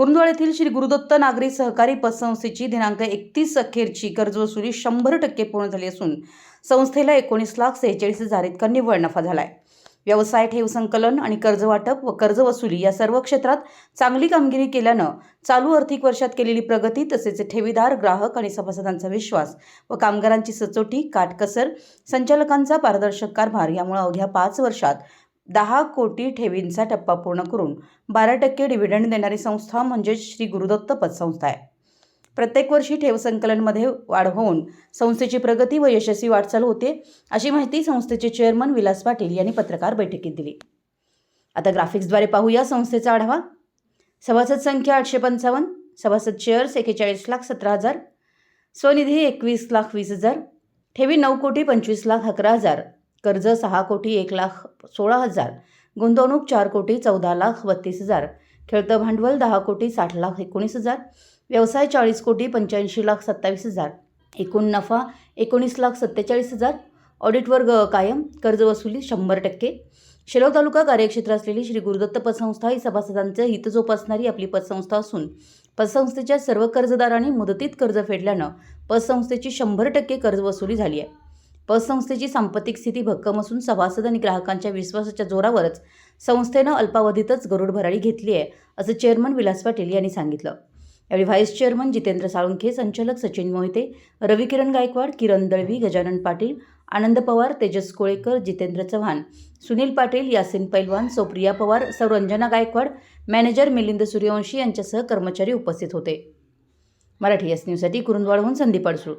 कुरुंदवाड येथील श्री गुरुदत्त नागरी सहकारी पतसंस्थेची दिनांक एकतीस अखेरची कर्जवसुली शंभर टक्के पूर्ण झाली असून संस्थेला एकोणीस लाख सेहेचाळीस हजार इतका निव्वळ नफा झाला आहे व्यवसाय ठेव संकलन आणि कर्ज वाटप व कर्ज वसुली या सर्व क्षेत्रात चांगली कामगिरी केल्यानं चालू आर्थिक वर्षात केलेली प्रगती तसेच ठेवीदार ग्राहक आणि सभासदांचा विश्वास व कामगारांची सचोटी काटकसर संचालकांचा पारदर्शक कारभार यामुळे अवघ्या पाच वर्षात दहा कोटी ठेवींचा टप्पा पूर्ण करून बारा टक्के डिव्हिडंड देणारी संस्था म्हणजेच श्री गुरुदत्त पतसंस्था आहे. प्रत्येक वर्षी ठेव संकलनमध्ये वाढ होऊन संस्थेची प्रगती व यशस्वी वाटचाल होते अशी माहिती संस्थेचे चेअरमन विलास पाटील यांनी पत्रकार बैठकीत दिली. आता ग्राफिक्सद्वारे पाहूया संस्थेचा आढावा. सभासद संख्या आठशे पंचावन्न सभासद शेअर्स एकेचाळीस लाख सतरा हजार स्वनिधी एकवीस लाख वीस हजार ठेवी नऊ कोटी पंचवीस लाख अकरा हजार कर्ज सहा कोटी एक लाख सोळा हजार. गुंतवणूक चार कोटी चौदा लाख बत्तीस हजार. खेळतं भांडवल दहा कोटी साठ लाख एकोणीस हजार. व्यवसाय चाळीस कोटी पंच्याऐंशी लाख सत्तावीस हजार. एकूण नफा एकोणीस लाख सत्तेचाळीस हजार. ऑडिट वर्ग कायम. कर्ज वसुली शंभर टक्के. शेलव तालुका कार्यक्षेत्र असलेली श्री गुरुदत्त पतसंस्था ही सभासदांचं हित जोपासणारी आपली पतसंस्था असून पतसंस्थेच्या सर्व कर्जदारांनी मुदतीत कर्ज फेडल्यानं पतसंस्थेची शंभर टक्के कर्ज वसुली झाली आहे. पतसंस्थेची सांपत्तिक स्थिती भक्कम असून सभासद आणि ग्राहकांच्या विश्वासाच्या जोरावरच संस्थेनं अल्पावधीतच गरुड भरारी घेतली आहे असं चेअरमन विलास पाटील यांनी सांगितलं. यावेळी व्हाईस चेअरमन जितेंद्र साळुंखे संचालक सचिन मोहिते रविकिरण गायकवाड किरण दळवी गजानन पाटील आनंद पवार तेजस कोळेकर जितेंद्र चव्हाण सुनील पाटील यासिन पैलवान सोप्रिया पवार सौ रंजना गायकवाड मॅनेजर मिलिंद सूर्यवंशी यांच्यासह कर्मचारी उपस्थित होते. मराठी एस न्यूजसाठी कुरुंदवाडहून संदीप अडसूळ.